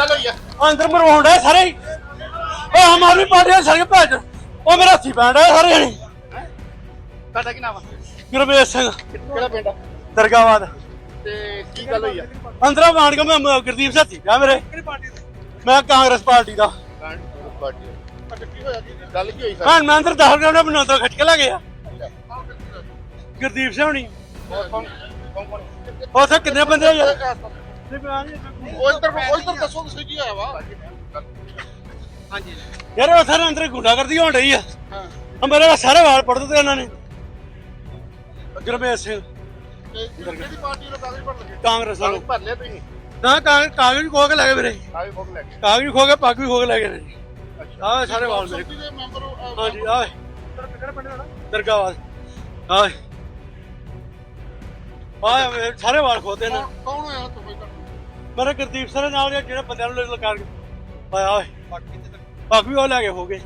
ਕੀ ਗੱਲ ਹੋਈ ਆ? ਅੰਦਰ ਮਰਵਾਉਣ ਡਿਆ ਸਾਰੇ ਹੀ। ਉਹ ਆਮ ਆਦਮੀ ਪਾਰਟੀ ਦੇ ਸਾਰੇ ਚੋਦ। ਉਹ ਮੇਰਾ ਹੱਥੀ ਪੈਣ ਡਿਆ ਸਾਰੇ ਜਣੇ। ਤੁਹਾਡਾ ਕੀ ਨਾਮ ਆ? ਗੁਰਮੇਸ਼ ਸਿੰਘ। ਕਿਹੜਾ ਪਿੰਡ ਆ? ਦਰਗਾਬਾਦ ਤੇ ਕੀ ਗੱਲ ਹੋਈ ਆ? ਅੰਦਰੋਂ ਮਾਰ ਕੇ ਮੈਂ ਮ- ਗੁਰਦੀਪ ਸਾਥੀ ਪਿਆ ਮੇਰੇ। ਮੈਂ ਕਾਂਗਰਸ ਪਾਰਟੀ ਦਾ। ਕਾਂਗਰਸ ਪਾਰਟੀ ਅੱਛਾ ਕੀ ਹੋਇਆ ਕੀ ਗੱਲ ਕੀ ਹੋਈ ਸਰ? ਹਾਂ ਮੈਂ ਅੰਦਰ ਦਾਖਲ ਕਰਨਾ ਮੈਨੂੰ ਅੰਦਰ ਖੱਟ ਕੇ ਲੈ ਗਿਆ। ਗੁਰਦੀਪ ਸਿੰਘ ਹੋਣੀ। ਕੌਣ? ਕੌਣ ਕੌਣ? ਉੱਥੇ ਕਿੰਨੇ ਬੰਦੇ ਆ ਯਾਰ? ਉਹ ਇੱਧਰ ਉਹ ਇੱਧਰ ਦੱਸੋ ਤੁਸੀਂ ਕੀ ਹੋਇਆ ਵਾ? ਹਾਂਜੀ। ਯਾਰ ਉਹ ਸਾਰੇ ਅੰਦਰ ਗੁੰਡਾਗਰਦੀ ਹੋਣ ਰਹੀ ਆ। ਹਾਂ। ਆ ਮੇਰੇ ਸਾਰੇ ਵਾਲ ਪੜ ਦਿੱਤੇ ਇਹਨਾਂ ਨੇ। ਗੁਰਮੇਸ਼ ਸਿੰਘ। ਤੇ ਕਿਹੜੀ ਪਾਰਟੀ ਨੂੰ ਕਾਗਜ਼ ਭਰ ਲਗੇ? ਕਾਂਗਰਸ ਵਾਲੋ। ਭਰ ਲਿਆ ਤੁਸੀਂ? ਨਾ ਕਾਗਜ਼ ਕਾਗਜ਼ ਵੀ ਖੋ ਕੇ ਲੈ ਗਏ ਮੇਰੇ ਕਾਗਜ਼ ਲੈ ਕੇ ਕਾਗਜ਼ ਵੀ ਖੋ ਕੇ ਪੱਗ ਵੀ ਖੋ ਕੇ ਲੈ ਗਏ ਆਹ ਸਾਰੇ ਵਾਲ ਮੇਰੇ ਹਾਂਜੀ ਆਹ। ਕਿਹੜਾ ਪਿੰਡ ਦਾ ਦਰਗਾਹਵਾਦ ਆਹ। ਆਹ ਮੇਰੇ ਸਾਰੇ ਵਾਲ ਖੋਤੇ ਨੇ। ਕੌਣ- ਕੌਣ ਹੋਇਆ ਤੂੰ ਮੇਰੇ ਗੁਰਦੀਪ ਸਰ ਨਾਲ ਜਿਹੜੇ ਬੰਦਿਆਂ ਨੂੰ ਲਗਾ ਕੇ ਆਇਆ ਓਏ ਪੱਗ ਵੀ ਉਹ ਲੈ ਕੇ ਹੋ ਗਏ।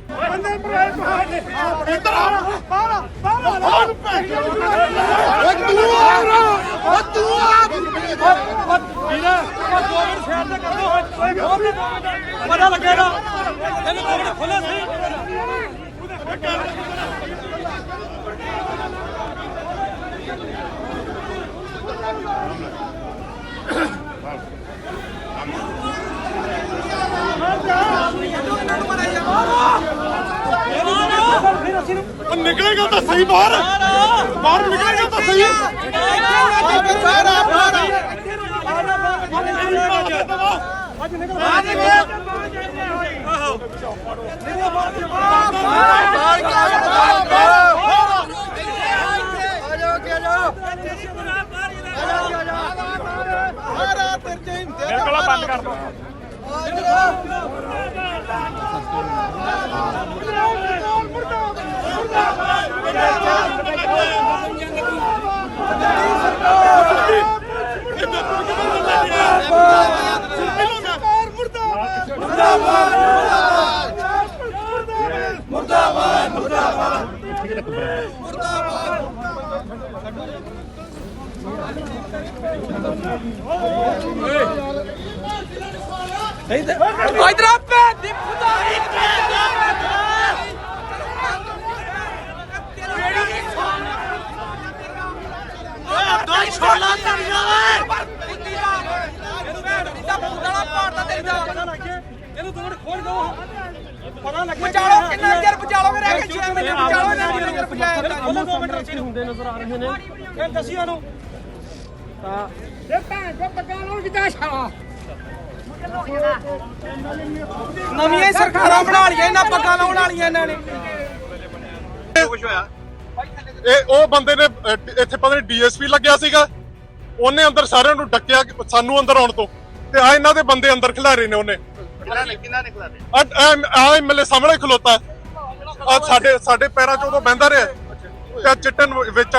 ਪਤਾ ਲੱਗੇਗਾ। ਇਹਨੇ ਕੋਵਿਡ ਖੋਲੇ ਸੀ? ਨਿਕਲੇਗਾ ਤਾਂ ਸਹੀ ਬਾਹਰ। ਬਾਹਰ ਨਿਕਲੇਗਾ ਤਾਂ ਸਹੀ। ਕਰ ਦੋ ਮੁਰਦਾਬਾਦ ਮੁਰਦਾਬਾਦ ਮੁਰਦਾਬਾਦ ਮੁਰਦਾਬਾਦ। ਇਧਰ ਆ ਭੈਣ ਦੀ ਖੁਦਾਈ ਓਏ ਛੋਲਾ ਕਰ ਜਾਵੇ ਇਹਨੂੰ ਦੋ ਮਿੰਟ ਖੋਲ ਦੋ ਪਤਾ ਲੱਗੇ ਬਚਾਲੋ ਕਿੰਨਾ ਚਿਰ ਬਚਾਲੋਗੇ ਰਹਿ ਗਏ 6 ਮਹੀਨੇ ਬਚਾਲੋ ਇਹਨਾਂ ਨੂੰ ਚਿਰ ਬਚਾਇਆ ਖੋਲੋ ਦੋ ਮਿੰਟ ਵਿੱਚ ਹੁੰਦੇ ਨਜ਼ਰ ਆ ਰਹੇ ਨੇ। ਇਹ ਦੱਸਿਓ ਨੂੰ ਨਵੀਆਂ ਸਰਕਾਰਾਂ ਬਣਾ ਲਈਆਂ ਇਹਨਾਂ ਪੱਗਾਂ ਲਾਉਣ ਵਾਲੀਆਂ ਇਹਨਾਂ ਨੇ। ਕੁਝ ਹੋਇਆ ਇਹ ਉਹ ਬੰਦੇ ਨੇ ਅਹ, ਡ- ਇੱਥੇ ਪਤਾ ਨਹੀਂ ਡੀਐਸਪੀ ਲੱਗਿਆ ਸੀਗਾ। ਉਹਨੇ ਅੰਦਰ ਸਾਰਿਆਂ ਨੂੰ ਡੱਕਿਆ ਕਿ ਸਾਨੂੰ ਅੰਦਰ ਆਉਣ ਤੋਂ। ਤੇ ਆ ਇਹਨਾਂ ਦੇ ਬੰਦੇ ਅੰਦਰ ਖਿਲਾਰੇ ਨੇ ਉਹਨੇ। ਕਿੰਨਾ ਨੇ ਕਿੰਨਾ ਆ ਐਮਐਲਏ ਸਾਹਮਣੇ ਖਲੋਤਾ। ਆ ਸਾਡੇ ਸਾਡੇ ਪੈਰਾਂ 'ਚ ਉਦੋਂ ਬਹਿੰਦਾ ਰਿਹਾ। ਤੇ ਆਹ ਚਿੱਟਨ ਵਿੱਚ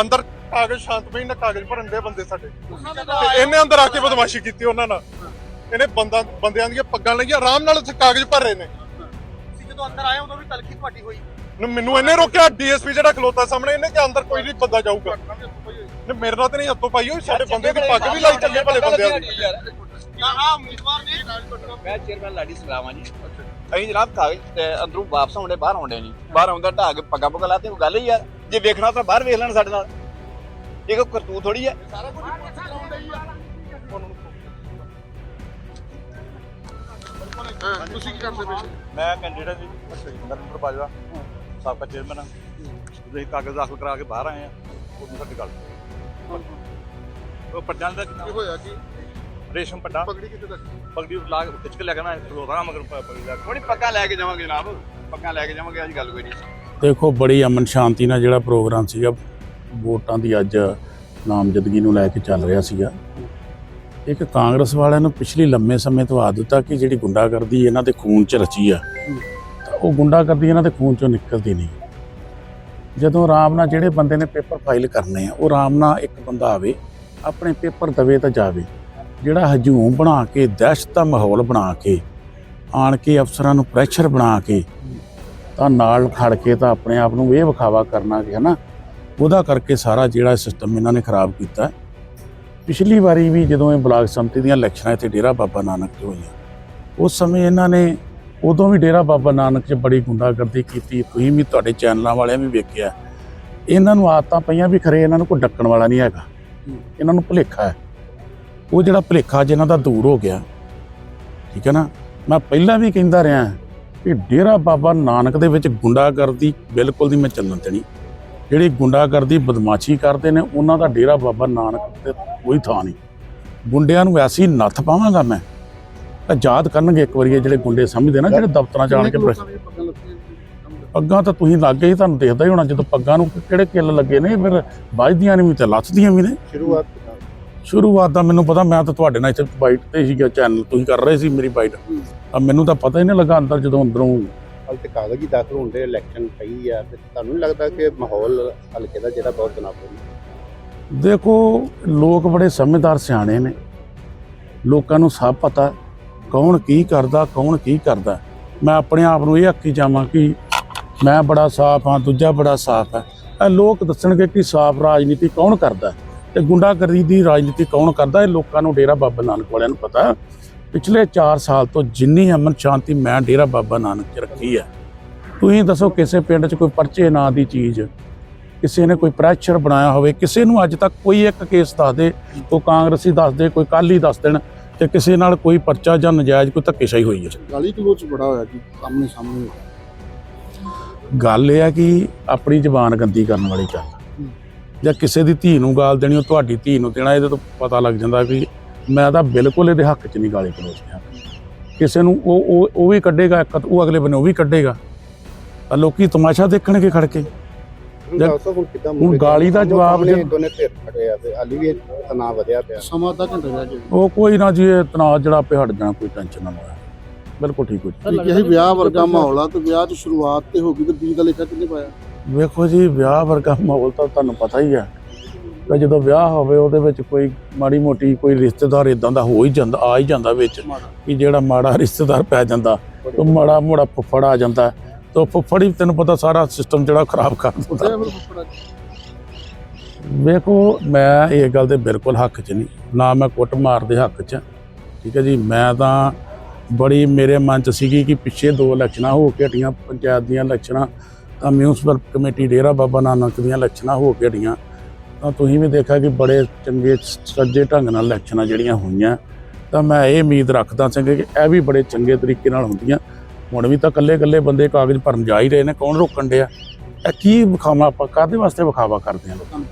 ਅੰਦਰ ਕਾਗਜ਼ ਸ਼ਾਂਤਮਈ ਨਾਲ ਕਾਗਜ਼ ਭਰਨ ਦੇ ਬੰਦੇ ਸਾਡੇ। ਤੇ ਇਹਨੇ ਅੰਦਰ ਆ ਕੇ ਬਦਮਾਸ਼ੀ ਕੀਤੀ ਉਹਨਾਂ ਨਾਲ। ਇਹਨੇ ਬੰਦਾ ਬੰਦਿਆਂ ਦੀਆਂ ਪੱਗਾਂ ਲਈਆਂ ਆਰਾਮ ਨਾਲ ਉੱਥੇ ਕਾਗਜ਼ ਭਰ ਰਹੇ ਨੇ। ਤੁਸੀਂ ਜਦੋਂ ਅੰਦਰ ਆਏ ਉਦੋਂ ਵੀ ਤਲਖੀ ਤੁਹਾਡੀ ਹੋਈ। ਨੂੰ ਮੈਨੂੰ ਇਹਨੇ ਰੋਕਿਆ ਡੀਐਸਪੀ ਜਿਹੜਾ ਖਲੋਤਾ ਸਾਹਮਣੇ ਇਹਨੇ ਕਿ ਅੰਦਰ ਕੋਈ ਨਹੀਂ ਬੰਦਾ ਜਾਊਗਾ। ਨੇ ਮੇਰੇ ਨਾਲ ਤੇ ਨਹੀਂ ਹੱਥੋਂ ਪਾਈ ਹੋਈ ਸਾਡੇ ਬੰਦੇ ਦੀ ਪੱਗ ਵੀ ਲਾਈ ਚੱਲੇ ਭਲੇ ਬੰਦਿਆਂ ਦੀ। ਆ ਉਮੀਦਵਾਰ ਨੇ। ਮੈਂ ਚੇਅਰਮੈਨ ਲਾਡੀ ਸਲਾਮਾ ਜੀ। ਅਸੀਂ ਜਨਾਬ ਕਾਗਜ਼ ਤੇ ਅੰਦਰੋਂ ਵਾਪਸ ਆਉਂਦੇ ਬਾਹਰ ਆਉਂਦੇ ਨਹੀਂ। ਬਾਹਰ ਆਉਂਦਾ ਢਾਹ ਕੇ ਪੱਗਾ ਪੁੱਗਾ ਲਾਤੇ ਕੋਈ ਗੱਲ ਹੀ ਯਾਰ ਜੇ ਵੇਖਣਾ ਤਾਂ ਬਾਹਰ ਵੇਖ ਲੈਣ ਸਾਡੇ ਨਾਲ। ਇਹ ਕੋਈ ਕਰਤੂਤ ਥੋੜੀ ਹੈ ਸਾਰਾ ਕੁਝ ਪੁੱਛ ਲਾਉਂਦੇ ਹੀ। ਆ ਤੁਸੀਂ ਕੀ ਕਰਦੇ ਪਏ? ਮੈਂ ਕੈਂਡੀਡੇਟ ਜੀ। ਨਰਿੰਦਰ ਬਾਜਵਾ ਸਾਬਕਾ ਚੇਅਰਮੈਨ ਹਾਂ ਅਸੀਂ ਕਾਗਜ਼ ਦਾਖਲ ਕਰਾ ਕੇ ਬਾਹਰ ਆਏ ਆ। ਉਹ ਸਾਡੀ ਗੱਲ ਉਹ ਪੱਜਾਂ ਦਾ ਕੀ ਹੋਇਆ ਕੀ? ਰੇਸ਼ਮ ਪੱਡਾ ਪਗੜੀ ਕਿੱਥੇ ਤੱਕ? ਪਗੜੀ ਲਾ ਕੇ ਖਿੱਚ ਕੇ ਲੈ ਕੇ ਨਾ ਖਲੋਦਾ ਮਗਰ ਪਗੜੀ ਲਾ ਕੇ। ਥੋੜੀ ਪੱਗਾ ਲੈ ਕੇ ਜਾਵਾਂਗੇ ਜਨਾਬ। ਪੱਗਾ ਲੈ ਕੇ ਜਾਵਾਂਗੇ ਅੱਜ ਗੱਲ ਕੋਈ ਨਹੀਂ। ਦੇਖੋ ਬੜੀ ਅਮਨ ਸ਼ਾਂਤੀ ਨਾਲ ਜਿਹੜਾ ਪ੍ਰੋਗਰਾਮ ਸੀਗਾ ਵੋਟਾਂ ਦੀ ਅੱਜ ਨਾਮਜ਼ਦਗੀ ਨੂੰ ਲੈ ਕੇ ਚੱਲ ਰਿਹਾ ਸੀਗਾ। ਇੱਕ ਕਾਂਗਰਸ ਵਾਲਿਆਂ ਨੂੰ ਪਿਛਲੀ ਲੰਮੇ ਸਮੇਂ ਤੋਂ ਆਦਤ ਆ ਕਿ ਜਿਹੜੀ ਗੁੰਡਾਗਰਦੀ ਇਹਨਾਂ ਦੇ ਖੂਨ 'ਚ ਰਚੀ ਆ, ਤਾਂ ਉਹ ਗੁੰਡਾਗਰਦੀ ਇਹਨਾਂ ਦੇ ਖੂਨ 'ਚੋਂ ਨਿਕਲਦੀ ਨਹੀਂ। ਜਦੋਂ ਆਰਾਮ ਨਾਲ ਜਿਹੜੇ ਬੰਦੇ ਨੇ ਪੇਪਰ ਫਾਈਲ ਕਰਨੇ ਆ, ਉਹ ਆਰਾਮ ਨਾਲ ਇੱਕ ਬੰਦਾ ਆਵੇ, ਆਪਣੇ ਪੇਪਰ ਦਵੇ ਤਾਂ ਜਾਵੇ। ਜਿਹੜਾ ਹਜੂਮ ਬਣਾ ਕੇ, ਦਹਿਸ਼ਤ ਦਾ ਮਾਹੌਲ ਬਣਾ ਕੇ, ਆਣ ਕੇ ਅਫਸਰਾਂ ਨੂੰ ਪ੍ਰੈਸ਼ਰ ਬਣਾ ਕੇ, ਤਾਂ ਨਾਲ ਖੜ ਕੇ ਤਾਂ ਆਪਣੇ ਆਪ ਨੂੰ ਇਹ ਵਿਖਾਵਾ ਕਰਨਾ ਕਿ ਹਨਾ ਉਹਦਾ ਕਰਕੇ ਸਾਰਾ ਜਿਹੜਾ ਸਿਸਟਮ ਇਹਨਾਂ ਨੇ ਖਰਾਬ ਕੀਤਾ ਪਿਛਲੀ ਵਾਰੀ ਵੀ ਜਦੋਂ ਇਹ ਬਲਾਕ ਸੰਮਤੀ ਦੀਆਂ ਇਲੈਕਸ਼ਨਾਂ ਇੱਥੇ ਡੇਰਾ ਬਾਬਾ ਨਾਨਕ 'ਚ ਹੋਈਆਂ, ਉਸ ਸਮੇਂ ਇਹਨਾਂ ਨੇ ਉਦੋਂ ਵੀ ਡੇਰਾ ਬਾਬਾ ਨਾਨਕ 'ਚ ਬੜੀ ਗੁੰਡਾਗਰਦੀ ਕੀਤੀ, ਤੁਸੀਂ ਵੀ ਤੁਹਾਡੇ ਚੈਨਲਾਂ ਵਾਲਿਆਂ ਵੀ ਵੇਖਿਆ। ਇਹਨਾਂ ਨੂੰ ਆਦਤਾਂ ਪਈਆਂ ਵੀ ਖਰੇ ਇਹਨਾਂ ਨੂੰ ਕੋਈ ਡੱਕਣ ਵਾਲਾ ਨਹੀਂ ਹੈਗਾ। ਇਹਨਾਂ ਨੂੰ ਭੁਲੇਖਾ ਹੈ। ਉਹ ਜਿਹੜਾ ਭੁਲੇਖਾ ਜਿਹਨਾਂ ਦਾ ਦੂਰ ਹੋ ਗਿਆ। ਠੀਕ ਹੈ ਨਾ? ਮੈਂ ਪਹਿਲਾਂ ਵੀ ਕਹਿੰਦਾ ਰਿਹਾ ਕਿ ਡੇਰਾ ਬਾਬਾ ਨਾਨਕ ਦੇ ਵਿੱਚ ਗੁੰਡਾਗਰਦੀ ਬਿਲਕੁਲ ਨਹੀਂ ਮੈਂ ਚੱਲਣ ਦੇਣੀ। ਜਿਹੜੀ ਗੁੰਡਾਗਰਦੀ ਬਦਮਾਸ਼ੀ ਕਰਦੇ ਨੇ ਉਹਨਾਂ ਦਾ ਡੇਰਾ ਬਾਬਾ ਨਾਨਕ ਤੇ ਕੋਈ ਥਾਂ ਨਹੀਂ। ਗੁੰਡਿਆਂ ਨੂੰ ਐਸੀ ਨੱਥ ਪਾਵਾਂਗਾ ਮੈਂ ਤਾਂ ਯਾਦ ਕਰਨਗੇ ਇੱਕ ਵਾਰੀ ਇਹ ਜਿਹੜੇ ਗੁੰਡੇ ਸਮਝਦੇ ਨਾ ਜਿਹੜੇ ਦਫ਼ਤਰਾਂ 'ਚ ਆਣ ਕੇ ਪੱਗਾਂ ਤਾਂ ਤੁਸੀਂ ਲੱਗੇ ਹੀ ਤੁਹਾਨੂੰ ਦੇਖਦਾ ਹੀ ਹੋਣਾ ਜਦੋਂ ਪੱਗਾਂ ਨੂੰ ਕਿਹੜੇ ਕਿੱਲ ਲੱਗੇ ਨੇ ਫਿਰ ਵੱਜਦੀਆਂ ਨੇ ਵੀ ਤੇ ਲੱਥਦੀਆਂ ਵੀ ਨੇ। ਸ਼ੁਰੂਆਤ ਸ਼ੁਰੂਆਤ ਦਾ ਮੈਨੂੰ ਪਤਾ ਮੈਂ ਤਾਂ ਤੁਹਾਡੇ ਨਾਲ ਇੱਥੇ ਬਾਈਟ ਤੇ ਸੀਗਾ ਚੈਨਲ ਤੁਸੀਂ ਕਰ ਰਹੇ ਸੀ ਮੇਰੀ ਬਾਈਟ। ਆ ਮੈਨੂੰ ਤਾਂ ਪਤਾ ਹੀ ਨਹੀਂ ਲੱਗਾ ਅੰਦਰ ਜਦੋਂ ਅੰਦਰੋਂ ਹਾਲ ਤੇ ਕਾਗਜ਼ੀ ਦਾਖਲ ਹੁੰਦੇ ਇਲੈਕਸ਼ਨ ਪਈ ਆ ਤੇ ਤੁਹਾਨੂੰ ਲੱਗਦਾ ਕਿ ਮਾਹੌਲ ਹਲਕੇ ਦਾ ਜਿਹੜਾ ਬਹੁਤ ਤਣਾਅਪੂਰਨ ਦੇਖੋ, ਲੋਕ ਬੜੇ ਸਮਝਦਾਰ ਸਿਆਣੇ ਨੇ। ਲੋਕਾਂ ਨੂੰ ਸਭ ਪਤਾ ਕੌਣ ਕੀ ਕਰਦਾ, ਕੌਣ ਕੀ ਕਰਦਾ। ਮੈਂ ਆਪਣੇ ਆਪ ਨੂੰ ਇਹ ਆਖੀ ਜਾਵਾਂ ਕਿ ਮੈਂ ਬੜਾ ਸਾਫ਼ ਹਾਂ, ਦੂਜਾ ਬੜਾ ਸਾਫ਼ ਹੈ। ਇਹ ਲੋਕ ਦੱਸਣਗੇ ਕਿ ਸਾਫ਼ ਰਾਜਨੀਤੀ ਕੌਣ ਕਰਦਾ ਤੇ ਗੁੰਡਾਗਰਦੀ ਦੀ ਰਾਜਨੀਤੀ ਕੌਣ ਕਰਦਾ ਇਹ ਲੋਕਾਂ ਨੂੰ ਡੇਰਾ ਬਾਬਾ ਨਾਨਕ ਵਾਲਿਆਂ ਨੂੰ ਪਤਾ। ਪਿਛਲੇ 4 ਸਾਲ ਤੋਂ ਜਿੰਨੀ ਅਮਨ ਸ਼ਾਂਤੀ ਮੈਂ ਡੇਰਾ ਬਾਬਾ ਨਾਨਕ 'ਚ ਰੱਖੀ ਹੈ ਤੁਸੀਂ ਦੱਸੋ ਕਿਸੇ ਪਿੰਡ 'ਚ ਕੋਈ ਪਰਚੇ ਨਾਂ ਦੀ ਚੀਜ਼ ਕਿਸੇ ਨੇ ਕੋਈ ਪ੍ਰੈਸ਼ਰ ਬਣਾਇਆ ਹੋਵੇ ਕਿਸੇ ਨੂੰ ਅੱਜ ਤੱਕ ਕੋਈ ਇੱਕ ਕੇਸ ਦੱਸ ਦੇ ਕੋਈ ਕਾਂਗਰਸੀ ਦੱਸ ਦੇ ਕੋਈ ਕਾਲੀ ਦੱਸ ਦੇਣ ਤੇ ਕਿਸੇ ਨਾਲ ਕੋਈ ਪਰਚਾ ਜਾਂ ਨਜਾਇਜ਼ ਕੋਈ ਧੱਕੇਸ਼ਾਹੀ ਹੋਈ ਹੈ। ਗਾਲੀ ਗਲੋਚ ਬੜਾ ਹੋਇਆ ਜੀ ਸਾਹਮਣੇ ਸਾਹਮਣੇ ਗੱਲ ਇਹ ਹੈ ਕਿ ਆਪਣੀ ਜ਼ਬਾਨ ਗੰਦੀ ਕਰਨ ਵਾਲੀ ਗੱਲ ਜਾਂ ਕਿਸੇ ਦੀ ਧੀ ਨੂੰ ਗਾਲ ਦੇਣੀ ਉਹ ਤੁਹਾਡੀ ਧੀ ਨੂੰ ਦੇਣਾ ਇਹਦੇ ਤੋਂ ਪਤਾ ਲੱਗ ਜਾਂਦਾ ਵੀ ਮੈਂ ਤਾਂ ਬਿਲਕੁਲ ਇਹਦੇ ਹੱਕ 'ਚ ਨਹੀਂ ਗਾਲੀ ਗਲੋਚ ਰਿਹਾ। ਕਿਸੇ ਨੂੰ ਉਹ ਉਹ ਉਹ ਵੀ ਕੱਢੇਗਾ ਇੱਕ ਉਹ ਅਗਲੇ ਬੰਨੇ ਉਹ ਵੀ ਕੱਢੇਗਾ। ਤਾਂ ਲੋਕੀ ਤਮਾਸ਼ਾ ਦੇਖਣਗੇ ਖੜ ਕੇ। ਜਾਂ- ਹੁਣ ਗਾਲੀ ਦਾ ਜਵਾਬ ਜੇ- ਦੋਨੇ ਧਿਰ ਖੜੇ ਆ ਤੇ ਹਾਲੀ ਵੀ ਤਣਾਅ ਵਧਿਆ ਪਿਆ। ਸਮਾਂ ਅੱਧਾ ਘੰਟਾ ਗਿਆ ਉਹ ਕੋਈ ਨਾ ਜੀ ਇਹ ਤਣਾਅ ਜਿਹੜਾ ਆਪੇ ਹਟ ਜਾਣਾ ਕੋਈ ਟੈਨਸ਼ਨ ਨਾ ਲਓ। ਬਿਲਕੁਲ ਠੀਕ ਹੋ ਜੀ। ਇਹ ਵਿਆਹ ਵਰਗਾ ਮਾਹੌਲ ਆ ਤੇ ਵਿਆਹ 'ਚ ਸ਼ੁਰੂਆਤ ਤੇ ਹੋ ਗਈ ਤੇ ਬੀਜ ਦਾ ਲੇਖਾ ਕਿੰਨੇ ਪਾਇਆ? ਵੇਖੋ ਜੀ ਵਿਆਹ ਵਰਗਾ ਮਾਹੌਲ ਤਾਂ ਤੁਹਾਨੂੰ ਪਤਾ ਹੀ ਹੈ ਕਿ ਜਦੋਂ ਵਿਆਹ ਹੋਵੇ ਉਹਦੇ ਵਿੱਚ ਕੋਈ ਮਾੜੀ ਮੋਟੀ ਕੋਈ ਰਿਸ਼ਤੇਦਾਰ ਇਦਾਂ ਦਾ ਹੋ ਹੀ ਜਾਂਦਾ ਆ ਹੀ ਜਾਂਦਾ ਵਿੱਚ ਕਿ ਜਿਹੜਾ ਮਾੜਾ ਰਿਸ਼ਤੇਦਾਰ ਪੈ ਜਾਂਦਾ ਉਹ ਮਾੜਾ ਮੋੜਾ ਫੁੱਫੜ ਆ ਜਾਂਦਾ। ਤੇ ਫੁੱਫੜ ਹੀ ਤੈਨੂੰ ਪਤਾ ਸਾਰਾ ਸਿਸਟਮ ਜਿਹੜਾ ਖਰਾਬ ਕਰ ਦਿੰਦਾ। ਤੇ ਵੇਖੋ ਮੈਂ ਇਹ ਗੱਲ ਦੇ ਬਿਲਕੁਲ ਹੱਕ 'ਚ ਨਹੀਂ। ਨਾ ਮੈਂ ਕੁੱਟ ਮਾਰ ਦੇ ਹੱਕ 'ਚ। ਠੀਕ ਹੈ ਜੀ ਮੈਂ ਤਾਂ ਬੜੀ ਮੇਰੇ ਮਨ 'ਚ ਸੀਗੀ ਕਿ ਪਿੱਛੇ ਦੋ ਇਲੈਕਸ਼ਨਾਂ ਹੋ ਕੇ ਹਟੀਆਂ ਪੰਚਾਇਤ ਦੀਆਂ ਇਲੈਕਸ਼ਨਾਂ ਤਾਂ ਮਿਊਨਿਸਪਲ ਕਮੇਟੀ ਡੇਰਾ ਬਾਬਾ ਨਾਨਕ ਦੀਆਂ ਇਲੈਕਸ਼ਨਾਂ ਹੋ ਕੇ ਹਟੀਆਂ। ਤਾਂ ਤੁਸੀਂ ਵੀ ਦੇਖਿਆ ਕਿ ਬੜੇ ਚੰਗੇ ਸੱਜੇ ਢੰਗ ਨਾਲ ਇਲੈਕਸ਼ਨਾਂ ਜਿਹੜੀਆਂ ਹੋਈਆਂ, ਤਾਂ ਮੈਂ ਇਹ ਉਮੀਦ ਰੱਖਦਾ ਸੀ ਕਿ ਇਹ ਵੀ ਬੜੇ ਚੰਗੇ ਤਰੀਕੇ ਨਾਲ ਹੁੰਦੀਆਂ। ਹੁਣ ਵੀ ਤਾਂ ਇਕੱਲੇ-ਇਕੱਲੇ ਬੰਦੇ ਕਾਗਜ਼ ਭਰਨ ਜਾ ਹੀ ਰਹੇ ਨੇ, ਕੌਣ ਰੋਕਣ ਡਿਆ? ਇਹ ਕੀ ਵਿਖਾਵਾ ਆਪਾਂ, ਕਾਹਦੇ ਵਾਸਤੇ ਵਿਖਾਵਾ ਕਰਦੇ ਹਾਂ ਲੋਕਾਂ ਨੂੰ?